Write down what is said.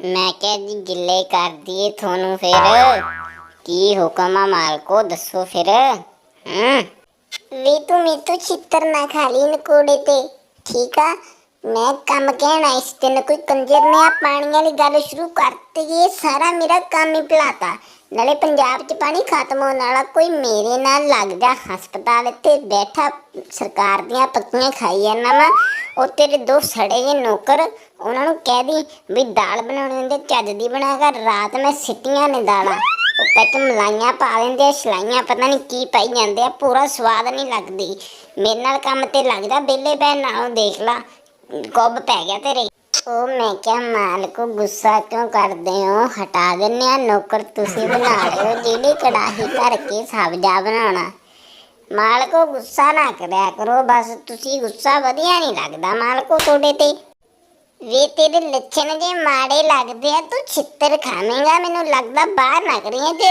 ਮੈਂ ਕਿਹਾ ਜੀ ਗਿੱਲੇ ਕਰ ਦਈਏ ਤੁਹਾਨੂੰ ਫਿਰ। ਕੀ ਹੁਕਮ ਆ ਮਾਲਕੋ, ਦੱਸੋ ਫਿਰ। ਹੂੰ। ਵੀ ਤੂੰ ਮੀਤੂ ਛਿੱਤਰ ਨਾ ਖਾ ਲਈ ਨਕੋੜੇ ਤੇ, ਠੀਕ ਆ? ਮੈਂ ਕੰਮ ਕਹਿਣਾ ਇਸ ਦਿਨ ਕੋਈ ਕੰਜਰ ਨੇ ਆ ਪਾਣੀ ਵਾਲੀ ਗੱਲ ਸ਼ੁਰੂ ਕਰਤੀ ਇਹ ਸਾਰਾ ਮੇਰਾ ਕੰਮ ਹੀ ਭੁਲਾਤਾ ਨਾਲੇ ਪੰਜਾਬ 'ਚ ਪਾਣੀ ਖਤਮ ਹੋਣ ਵਾਲਾ ਕੋਈ ਮੇਰੇ ਨਾਲ ਲੱਗ ਜਾ ਹਸਪਤਾਲ ਇੱਥੇ ਬੈਠਾ, ਸਰਕਾਰ ਦੀਆਂ ਪੱਕੀਆਂ ਖਾਈ ਜਾਂਦਾ ਵਾ। ਉਹ ਤੇਰੇ ਦੋ ਸੜੇ ਜਿਹੇ ਨੌਕਰ, ਉਹਨਾਂ ਨੂੰ ਕਹਿ ਦੀ ਵੀ ਦਾਲ ਬਣਾਉਣੀ ਦੇ ਚੱਜ ਦੀ ਬਣਾ ਕਰ ਰਾਤ ਮੈਂ ਸਿੱਟੀਆਂ ਨੇ ਦਾਲਾਂ। ਉਹ ਵਿੱਚ ਮਲਾਈਆਂ ਪਾ ਲੈਂਦੇ ਆ, ਛਲਾਈਆਂ ਪਤਾ ਨਹੀਂ ਕੀ ਪਾਈ ਜਾਂਦੇ ਆ, ਪੂਰਾ ਸਵਾਦ ਨਹੀਂ ਲੱਗਦੀ। ਮੇਰੇ ਨਾਲ ਕੰਮ ਤੇ ਲੱਗਦਾ ਬੇਲੇ ਪੈ ਨਾਲੋਂ ਦੇਖ ਲਾ, ਗੁੱਬ ਪੈ ਗਿਆ ਤੇਰੇ। ਉਹ ਮੈਂ ਕਿਹਾ, ਮਾਲਕੋ, ਗੁੱਸਾ ਕਿਉਂ ਕਰਦੇ ਹੋ? ਹਟਾ ਦਿੰਨੇ ਆ ਨੌਕਰ, ਤੁਸੀਂ ਬਣਾ ਲਿਓ, ਜਿਹੜੀ ਕੜਾਹੀ ਭਰ ਕੇ ਸਬਜ਼ਾ ਬਣਾਉਣਾ। ਮਾਲਕੋ ਗੁੱਸਾ ਨਾ ਕਰਿਆ ਕਰੋ, ਬਸ ਤੁਸੀਂ ਗੁੱਸਾ ਵਧੀਆ ਨਹੀਂ ਲੱਗਦਾ ਮਾਲਕੋ ਤੁਹਾਡੇ ਤੇ। ਵੇ ਤੇਰੇ ਲੱਛਣ ਜੇ ਮਾੜੇ ਲੱਗਦੇ ਆ, ਤੂੰ ਛਿੱਤਰ ਖਾਵੇਂਗਾ, ਮੈਨੂੰ ਲੱਗਦਾ ਬਾਹਰ ਨਾ ਕਰੀਏ ਤੇ